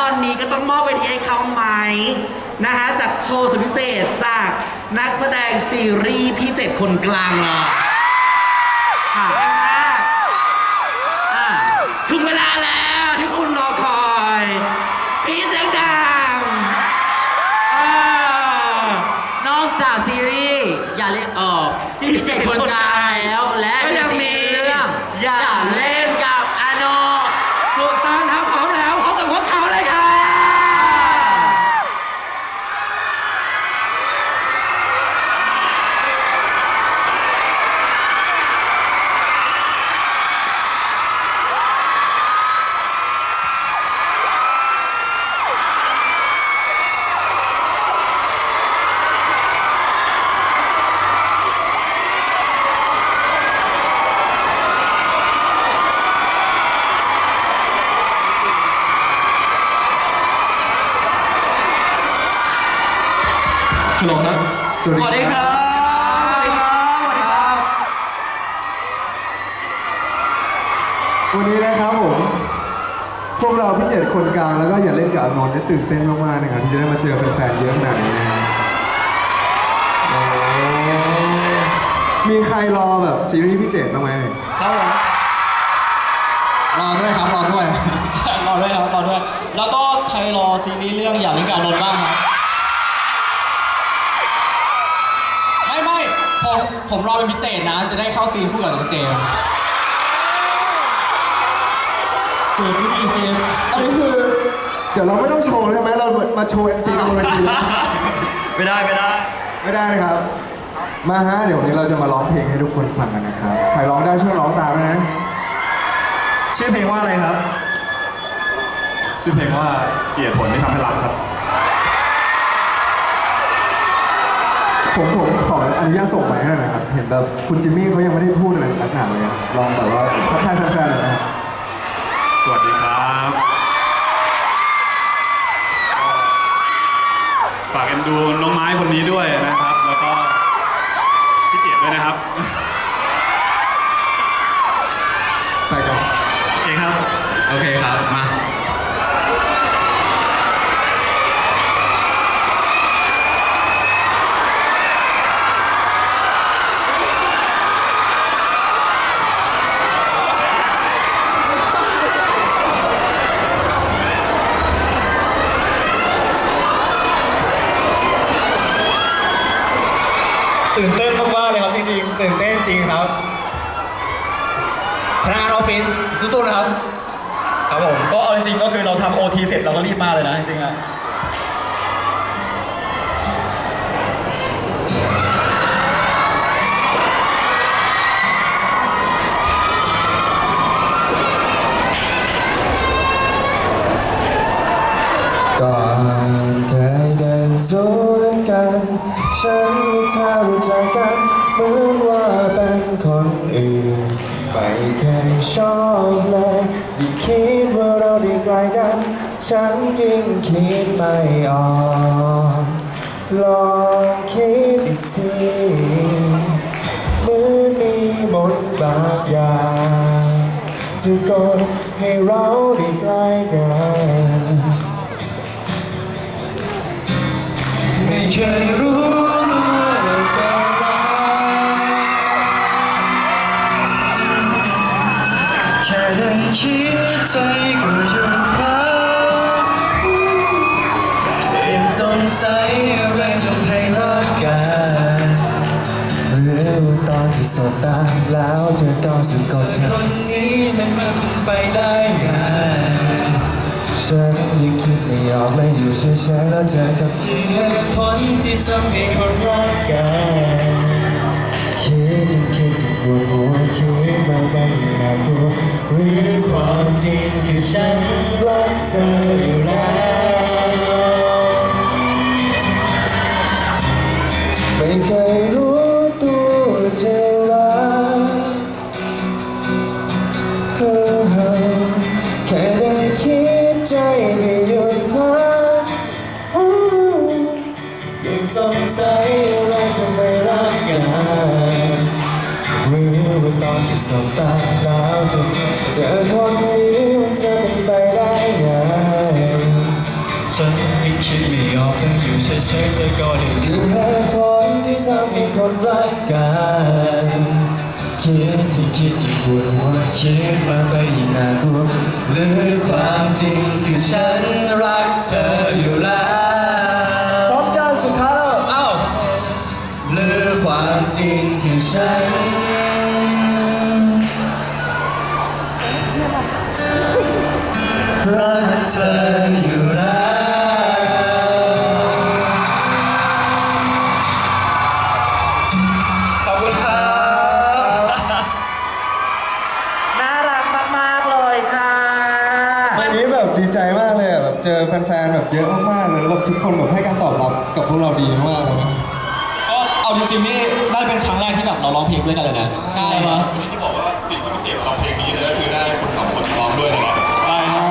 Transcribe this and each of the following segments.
ตอนนี้ก็ต้องมอบไปที่ให้เขาไหมนะคะจากโชว์สุดพิเศษจากนักแสดงซีรีส์พี่เจ็ดคนกลางเลย สวัสดีครับ สวัสดีครับสวัสดีครับ วันนี้นะครับผม พวกเราพี่เจ็ดคนกลางแล้วก็อย่าเล่นกับอานนท์เนี่ยตื่นเต้นมากๆนะครับที่จะได้มาเจอแฟนๆเยอะขนาดนี้นะฮะโอ้มีใครรอแบบซีรีส์พี่เจ็ดบ้างไหมครับผมรอด้วยครับรอด้วย รอด้วยครับรอด้วย แล้วก็ใครรอซีรีส์เรื่องอย่างนี้กับอานนท์บ้างครับ ผมผมรอเป็นพิเศษนะ จะได้เข้าซีนคู่กับน้องเจมส์เจมส์นี่ดีเจมส์อันนี้คือ เดี๋ยวเราไม่ต้องโชว์ใช่ไหมเรามาโชว์เอ็นซีกันบนเวทีเลยไม่ได้ไม่ได้ ไม่ได้นะครับ มาฮะเดี๋ยววันนี้เราจะมาร้องเพลงให้ทุกคนฟังกันนะครับ ใครร้องได้ช่วยร้องตามด้วยนะ ชื่อเพลงว่าอะไรครับ ชื่อเพลงว่าเกลียดผลที่ทำให้รักครับ ผมผม ขออนุญาตส่งไปให้หน่อยนะครับ เห็นแบบคุณจิมมี่เขายังไม่ได้พูดอะไรนักหนาเลยอะลองแบบว่าทักทายแฟนๆหน่อยนะครับสวัสดีครับฝากกันดูน้องไม้คนนี้ด้วยนะครับ แล้วก็พี่เจี๊ยบด้วยนะครับไปกันโอเคครับ โอเคครับ มา ตื่นเต้นมากๆเลยครับจริงๆ ตื่นเต้นจริงครับพนักงานออฟฟิศ สู้ๆนะครับ ครับผมก็เอาจริงๆก็คือเราทำโอทีเสร็จเราก็รีบมาเลยนะจริงๆอะก่อนเคยเดินสวนกัน ฉันและเธอรู้จักกันเหมือนว่าเป็นคนอื่น ไม่เคยชอบ เลยยิ่งคิดว่าเราได้ไกลกัน ฉันยิ่งคิดไม่ออกลองคิดอีกทีเหมือนมีมนต์บางอย่างสะกดให้เราได้ใกล้กันไม่เคยรู้ คิดใจก็หยุดพักยังสงสัยอะไรทำให้รักกันหรือว่าตอนที่สบตาแล้วเธอก็สะกดฉันคนนี้มันมันไปได้ไงฉันยังคิดไม่ออกเลยอยู่เฉยๆแล้วเธอกับที่เหตุผลที่ทำให้คนรักกันคิดยังคิดยังปวดหัวคิด มาได้ยังน่ากลัวหรือความจริงคือฉันรักเธออยู่แล้ว ธอเจอคนนี้มันจะเป็นไปได้ไงคิดไม่ออกเธออยู่เฉยๆเธอก็ได้ดูเหตุผลที่ทำให้คนรักกันคิดที่คิดที่ปวดหัวคิดมาไปอีกนานกลัวหรือความจริงคือฉันรักเธออยู่แล้วพร้อมกันสุดท้ายแล้วอ้าวหรือความจริงคือฉัน เยอะมากๆเลยแล้วแบบทุกคนแบบให้การตอบรับกับพวกเราดีมากเลยนะก็เอาจริงๆนี่น่าจะเป็นครั้งแรกที่แบบเราร้องเพลงด้วยกันเลยนะใช่ไหมวันนี้จะบอกว่าสิ่งที่พิเศษของเพลงนี้เลยก็คือได้คุณสองคนร้องด้วยนะครับได้ครับ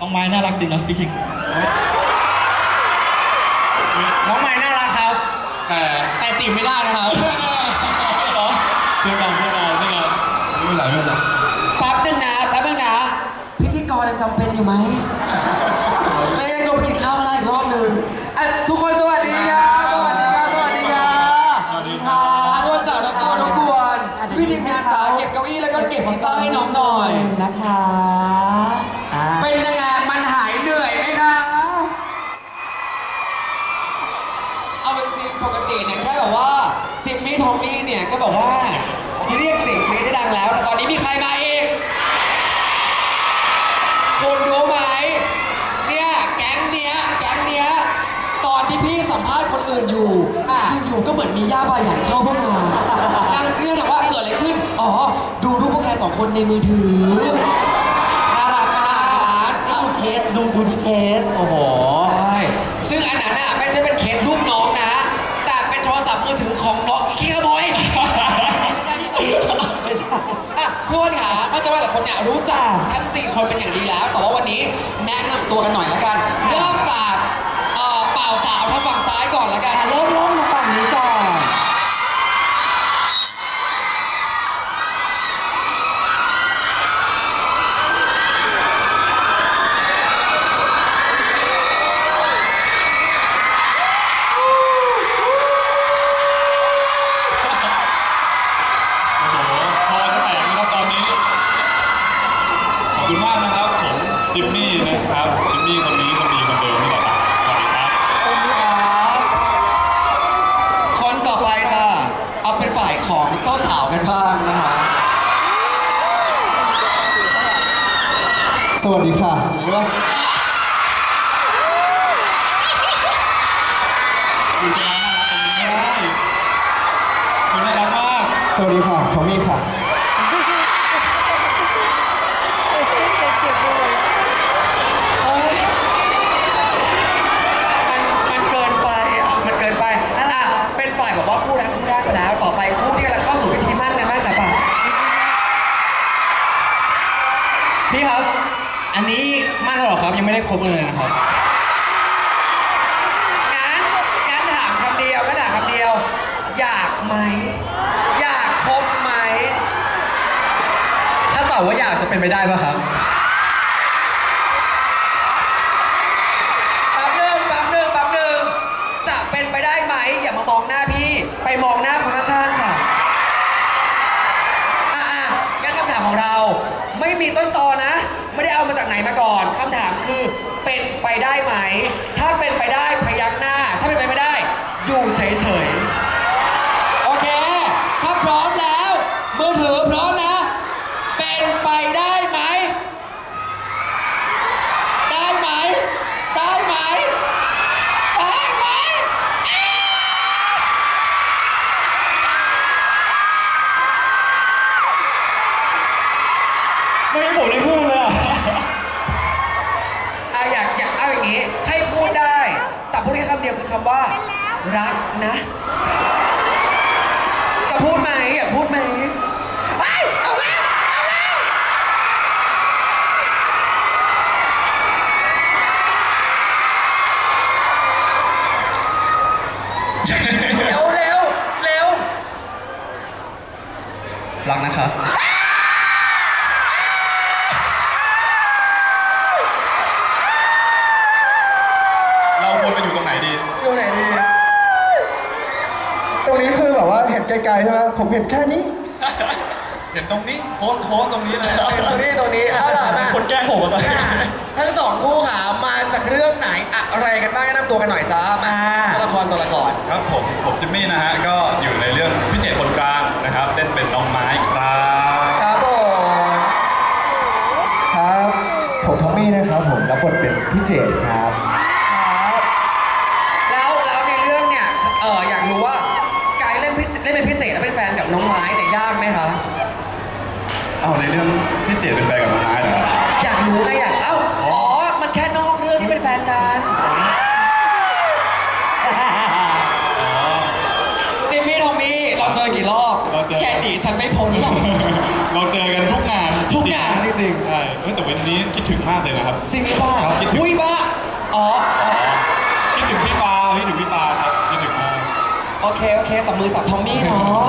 น้องไม้น่ารักจริงนะพี่คิงน้องไม้น่ารักครับแต่แต่จีบไม่ได้นะครับเพื่อนกันเพื่อนกันเพื่อนกันไม่เป็นไรไม่เป็นไรแป๊บนึงนะแป๊บนึงนะพิธีกรยัง จำเป็นอยู่ไหมไม่ได้ลงไปกินข้าวมา ก็เหมือนมีย่าบาหยันเข้าพวกเรานั่งเครียดแต่ว่าเกิดอะไรขึ้น อ๋อ ดูรูปพวกแกสองคนในมือถือน่ารักขนาดนั้นนี่คือเคสดูดูที่เคส โอ้โห ใช่ซึ่งอันนั้นน่ะไม่ใช่เป็นเคสรูปน้องนะ แต่เป็นโทรศัพท์มือถือของน้องขี้ขโมยไม่ใช่อะเพื่อนค่ะเมื่อกี้ว่าหลายคนเนี่ยรู้จักทั้งสี่คนเป็นอย่างดีแล้ว แต่ว่าวันนี้แนะนำตัวกันหน่อยละกัน เริ่มจากเอ่อเป่าสาวทางฝั่งซ้ายก่อนละกันอะเริ่มเริ่มมาฝั่ง นี้ก่อน โอ้โหพอจะแตกนะครับตอนนี้ ขอบคุณมากนะครับผมจิมมี่นะครับจิมมี่คนนี้คนดีคนเดิมนี่ สวัสดีค่ะ ครบเลยนะครับ งั้นงั้นถามคำเดียวก็ถามคำเดียว อยากไหม อยากคบไหม ถ้าตอบว่าอยากจะเป็นไปได้ปะครับแป๊บหนึงแป๊บหนึงแป๊บหนึงจะเป็นไปได้ไหม อย่ามามองหน้าพี่ ไปมองหน้าคนข้างๆค่ะ อะอะงั้นคำถามของเรา ไม่มีต้นตอนะ ได้เอามาจากไหนมาก่อนคำถามคือเป็นไปได้ไหม ถ้าเป็นไปได้พยักหน้า ถ้าเป็นไปไม่ได้ อยู่เฉยๆ โอเค ถ้าพร้อมแล้วมือถือพร้อมนะ เป็นไปได้ไหม ได้ไหม ได้ไหม ค่คำเดียวคือคำว่า รักนะจะพูดไหมอยากพูดไหมไอ้ยเอาแล้วเอาแล้วเร็วเร็วเร็ว รักนะครั ผมเห็นแค่นี้ เห็นตรงนี้โพสต์โพสต์ตรงนี้เลยตัวนี้ตัวนี้เอาล่ะมาคนแกล้งผมอะตอนนี้ ทั้งสองคู่หามาจากเรื่องไหนอะไรกันบ้างแนะนำตัวกันหน่อยจ้ามาตัวละครตัวละคร ครับผมผมจิมมี่นะฮะก็อยู่ในเรื่องพี่เจตคนกลางนะครับเล่นเป็นน้องไม้ครับครับผมครับ ผมทอมมี่นะครับผมรับบทเป็นพี่เจดครับครับ เอาในเรื่องพี่เจตเป็นแฟนกับน้องไม้เหรอครับอยากรู้ไงอยากเอ้าอ๋อ มันแค่นอกเรื่องที่เป็นแฟนกันจิมมี่ทอมมี่เราเจอกี่รอบเราเจอ แกหนีฉันไม่พ้นหรอก เราเจอกันทุกงานทุกงานจริงๆ ใช่เฮ้ยแต่วันนี้คิดถึงมากเลยนะครับ จริงหรือเปล่าครับคิดถึง อุ้ยบ้าอ๋ออ๋อคิดถึงพี่ฟ้าคิดถึงพี่ฟ้าครับคิดถึงมากโอเคโอเคแต่มือจับทอมมี่เนาะ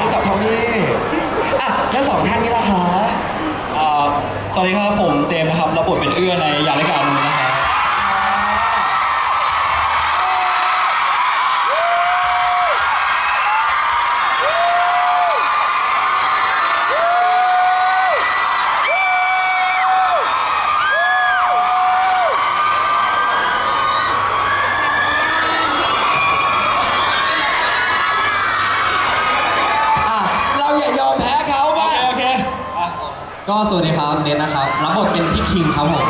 มือจับทอมมี่ อะแล้วสองท่านนี้ล่ะคะสวัสดีครับผมเจมส์นะครับรับบทเป็นเอื้อในยาลิกา บรับบทเป็นพี่คิงครับผม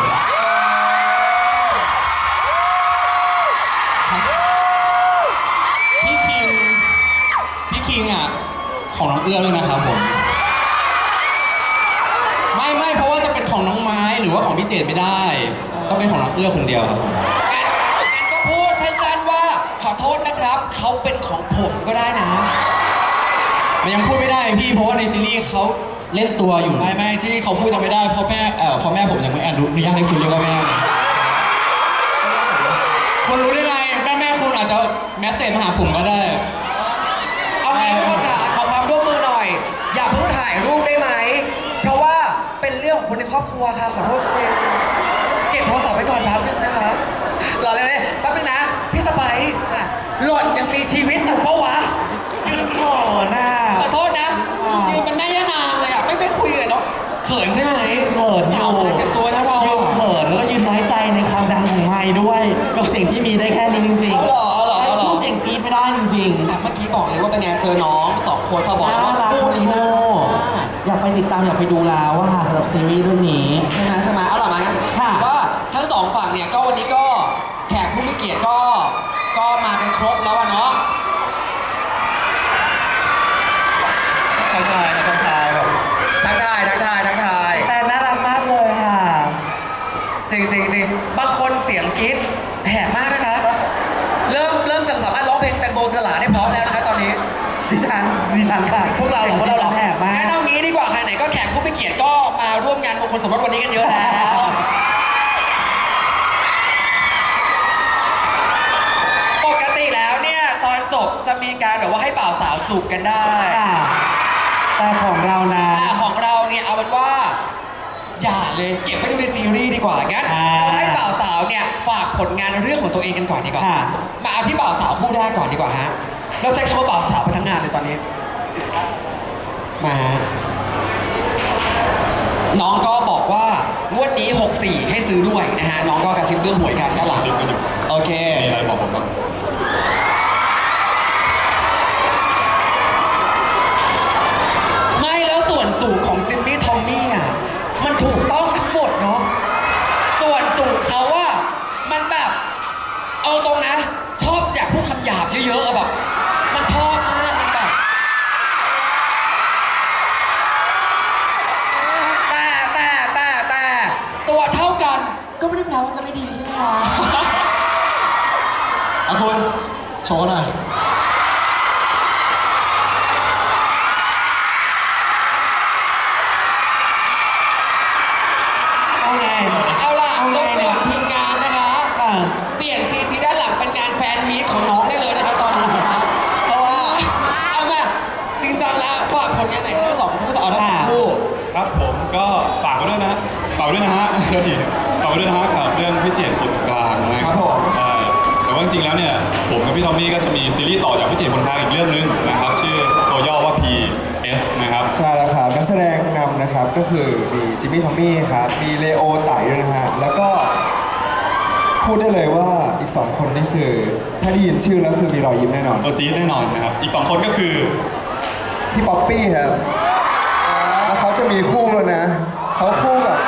พี่คิงพี่คิงอะของน้องเอื้อเลยนะครับผม ไม่ไม่เพราะว่าจะเป็นของน้องไม้หรือว่าของพี่เจดไม่ได้ต้องเป็นของน้องเอื้อคนเดียวครับผมงั้นงั้นก็พูดสั้นๆว่าขอโทษนะครับเขาเป็นของผมก็ได้นะ มันยังพูดไม่ได้พี่เพราะว่าในซีรีส์เขา เล่นตัวอยู่ไม่ไม่ที่เขาพูดยังไม่ได้เพราะแม่เอ่อเพราะแม่ผมยังไม่อนุญาตให้คุณเรียกว่าแม่เลยคุณรู้ได้ไงแม่แม่คุณอาจจะแมสเซจมาหาผมก็ได้ เอางี้ทุกคนค่ะขอความร่วมมือหน่อย อย่าเพิ่งถ่ายรูปได้ไหม เพราะว่าเป็นเรื่องของคนในครอบครัวค่ะขอโทษจริงเก็บโทรศัพท์ไว้ก่อนแป๊บนึงนะคะรอเลยเลยแป๊บนึงนะพี่สไปซ์หล่อนยังมีชีวิตอยู่ปะวะโอ้หน้าขอโทษนะยืนมันแม่ย่านางเลยอะ ไม่ไม่คุยกันเนาะเขินใช่ไหมเขินอหนาวยู่เลยเต็มตัวแล้วเรายืนอะเขินแล้วก็ยืนน้อยใจในความดังของไม้ด้วย กับสิ่งที่มีได้แค่นี้จริงเอาเหรอเอาเหรอเอาเหรอสู้เสียงกรี๊ดไม่ได้จริงอะเมื่อกี้บอกเลยว่าเป็นไงเจอน้องสองคนเขาๆบอกแล้วน่าว่ารักคู่คุณนี้โมนะอยากไปติดตามอยากไปดูแล้วว่าสำหรับซีรีส์เรื่องนี้ ใช่ไหมใช่ไหมเอาล่ะมางั้นค่ะถือว่าทั้งสองฝั่งเนี่ยก็วันนี้ก็แขกผู้มีเกียรติก็ก็มากันครบแล้วอะเนาะ ทักทายนะทักทายแบบ ทักทายทักทายทักทาย แต่น่ารักมากเลยค่ะ จริงจริงจริงบางคน เสียงกรี๊ดแหบมากนะคะ เริ่มเริ่มจะสามารถร้องเพลงแตงโมสลาได้พร้อมแล้วนะคะตอนนี้ ดิฉันดิฉันค่ะพวกเราเหรอพวกเราเหรอแอบมากงั้นเอางี้ดีกว่าใครไหนก็แขกผู้มีเกียรติก็มาร่วมงานมงคลสมรสวันนี้กันเยอะแล้ว ปกติแล้วเนี่ยตอนจบจะมีการแบบว่าให้บ่าวสาวจูบกันได้ ค่ะแต่ของเรานะแต่ของเราเนี่ยเอาเป็นว่า อย่าเลยเก็บไว้ดูในซีรีส์ดีกว่างั้นอ่าเราให้บ่าวสาวเนี่ยฝากผลงานเรื่องของตัวเองกันก่อนดีกว่า ค่ะ มาเอาที่บ่าวสาวคู่แรกก่อนดีกว่าฮะ เราใช้คำว่าบ่าวสาวไปทั้งงานเลยตอนนี้ มาฮะน้องก็บอกว่างวดนี้ 64 ให้ซื้อด้วยนะฮะ น้องก็กระซิบเรื่องหวยกันด้านหลังคิดกันอยู่โอเค มีอะไรบอกผมบ้าง หยาบเยอะๆอะแบบมันชอบมากมันแบบแต่แต่แต่แต่ตัวเท่ากัน ก็ไม่ได้แปลว่าจะไม่ดีใช่ไหมคะอะคุณโชว์หน่อย ก็ฝากไว้ด้วยนะฝากไว้ด้วยนะฮะเดี๋ยวดิฝากไว้ด้วยนะฮะกับเรื่องพี่เจตคนกลางนะครับผมใช่แต่ว่าจริงๆแล้วเนี่ยผมกับพี่ทอมมี่ก็จะมีซีรีส์ต่อจากพี่เจตคนกลางอีกเรื่องนึงนะครับ ชื่อตัวย่อว่า PS นะครับ ใช่แล้วครับนักแสดงนำนะครับก็คือมีจิมมี่ทอมมี่ครับมีเลโอไต่ด้วยนะฮะแล้วก็ พูดได้เลยว่าอีก2คนนี่คือ ถ้าได้ยินชื่อแล้วคือมีรอยยิ้มแน่นอน ตัวจี๊ดแน่นอนนะครับ อีกสองคนก็คือ พี่ป๊อปปี้ครับแล้วเขา จะมีคู่แล้วนะ เขาคู่กับ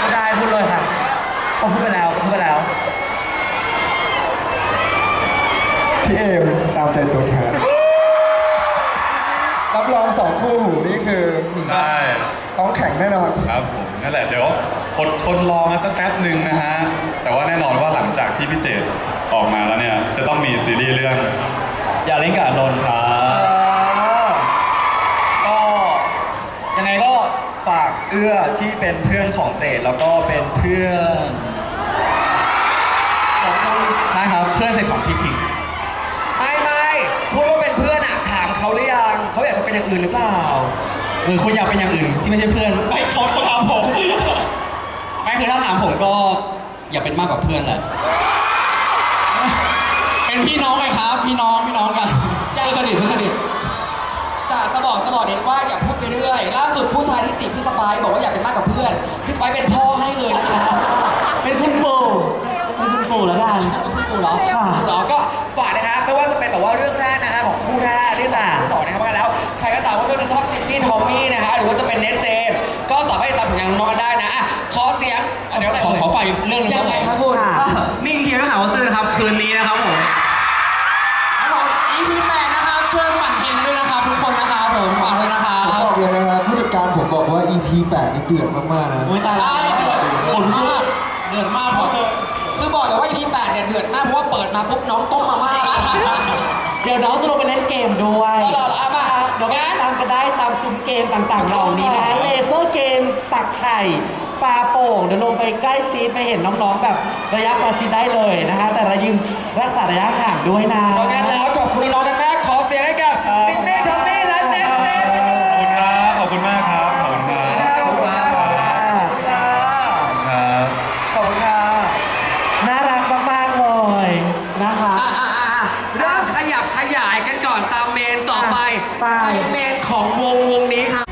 ไม่ได้พูดเลยค่ะเขาพูดไปแล้วพูดไปแล้ว พี่เอมตามใจตัวเธอรับรองสองคู่หูนี่คือใช่ต้องแข่งแน่นอน ครับผมนั่นแหละเดี๋ยวอดทนรอมาสักแป๊บหนึ่งนะฮะ แต่ว่าแน่นอนว่าหลังจากที่พี่เจตออกมาแล้วเนี่ย จะต้องมีซีรีส์เรื่อง อย่าเล่นกับอานนท์ครับ ก็ยังไงก็ฝากเอื้อที่เป็นเพื่อนของเจดแล้วก็เป็นเพื่อนของคุณใช่ครับเพื่อนสนิทของพี่คิง ไม่ไม่พูดว่าเป็นเพื่อนอะถามเขาหรือยังเขาอยากจะเป็นอย่างอื่นหรือเปล่า หรือคุณอยากเป็นอย่างอื่นที่ไม่ใช่เพื่อนไม่เขาเขาถามผม ไม่คือถ้าถามผมก็อย่าเป็นมากกว่าเพื่อนแหละ เป็นพี่น้องเลยครับ พี่น้องพี่น้องกันเพื่อนสนิทเพื่อนสนิทแต่จะบอกจะบอกเด็กว่าอย่าพูดไปเรื่อย ล่าสุดผู้ชายที่ติดพี่สปายบอกว่าอยากเป็นมากกับเพื่อนพี่สปายเป็นพ่อให้เลยนะคะเป็นคุณปู่เป็นคุณปู่แล้วกันคุณปู่เหรอค่ะคุณปู่เหรอก็ฝากนะฮะไม่ว่าจะเป็นแบบว่าเรื่องแรกนะฮะของคู่แรกเรื่องสองค่ะคู่สองนะครับว่ากันแล้วใครก็ตามว่าไม่ว่าจะชอบจิมมี่ทอมมี่นะฮะหรือว่าจะเป็นเนทเจนก็สามารถติดตามผลงานของน้องกันได้นะอะขอเสียงะเดี๋ยวขอขอฝ่ายเรื่องหนึงยังไงคครัรับบคุณค่ะนี่คือเฮียมหาวัสดุนะครับคืนนี้นะครับผมครับผม EP แปดนะครับช่วยปั่นเพลงด้วยนะครับทุกคนนะครับผมฝากด้วยนะครัผมบ บอกเลยนะครับผู้จัดการผมบอกว่า EP 8นี่เดือดมากๆนะ โอ้ยตายแล้ได้วเดือดขนลุกเดือดมากเพราะคือบอกเลยว่า EP 8เนี่ยเดือดมากเพราะว่าเปิดมาปุ๊บน้องต้มมาม่า เดี๋ยวน้องจะลงไปเล่นเกมด้วยเอาเหรอเอามาเดี๋ยวไปตามกันได้ตามซุ้มเกมต่างๆเหล่านี้นะเลเซอร์เกมตักไข่ ปลาโป่งเดี๋ยวลงไปใกล้ชิดไปเห็นน้องๆ แบบระยะประชิดได้เลยนะคะ แต่ระยืมรักษาระยะห่างด้วยนะเพราะงั้นแล้วขอบคุณน้องๆกันมากขอเสียงให้กับจิมมี่ทอมมี่และเนทเจนไปด้วย ขอบคุณมากครับ ขอบคุณมากขอบคุณครับ ขอบคุณครับครับ ขอบคุณครับน่ารักมากๆเลยนะคะอะอะอะเริ่มขยับขยายกันก่อนตามเมนต่อไปไปเมนของวงวงนี้ครับ